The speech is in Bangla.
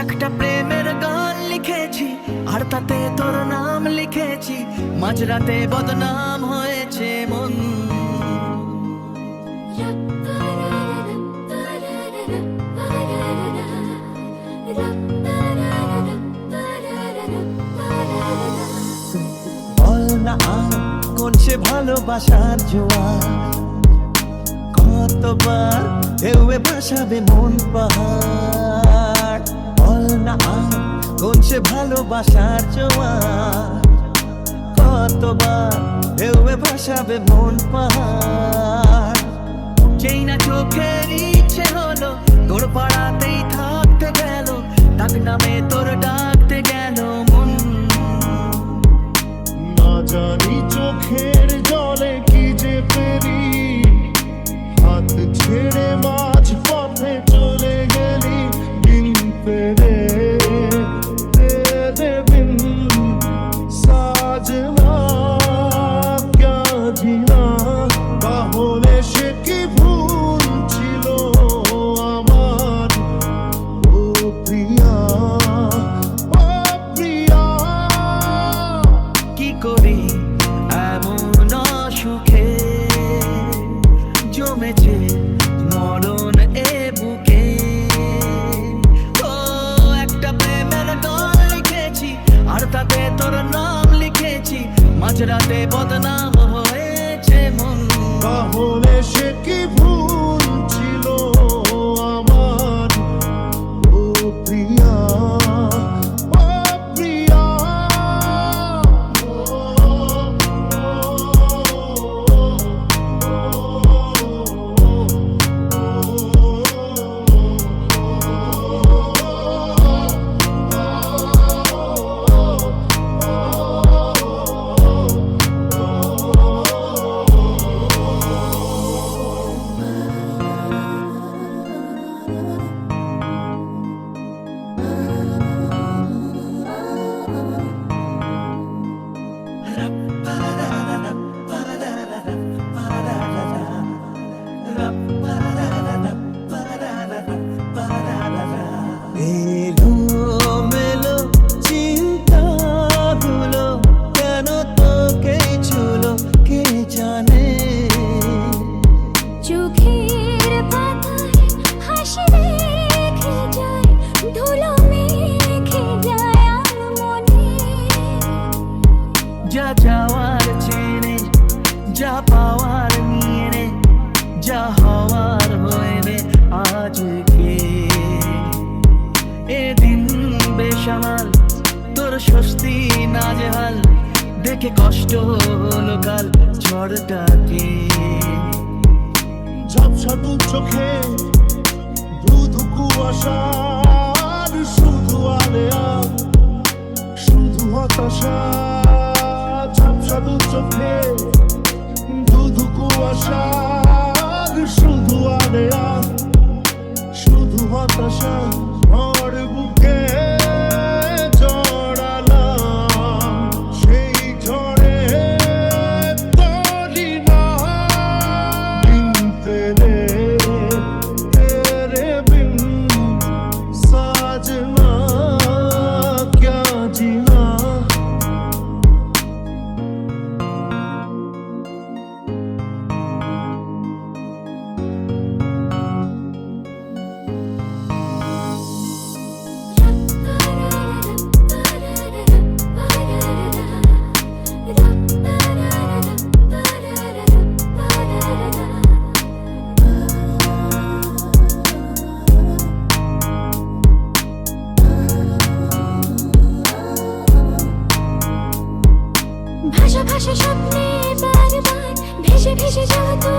একটা প্রেমের গান লিখেছি, আর তাতে তোর নাম লিখেছি। মাঝরাতে বদনাম হয়েছে মন। বল না আর সে ভালোবাসার জোয়ার। কতবার ঢেউয়ে ভাসাবে মন পাহাড়। বল না কোন সে ভালোবাসার জোয়ার। কতবার ঢেউয়ে ভাসাবে মন পাহাড়। মাঝরাতে বদনাম হয়েছে মন। তাহলে সে কি ভুল ছিল আমার? প্রিয়া যা পাওয়ার নিয়ে, যা হওয়ার হয়ে আজকে এদিন তোর স্বস্তি দেখে কষ্ট হলো কাল ঝড়টাকে চোখে ধুধু কুয়াশার শুধু আলেয়া, শুধু হতাশা। হতাশা 是谁折了？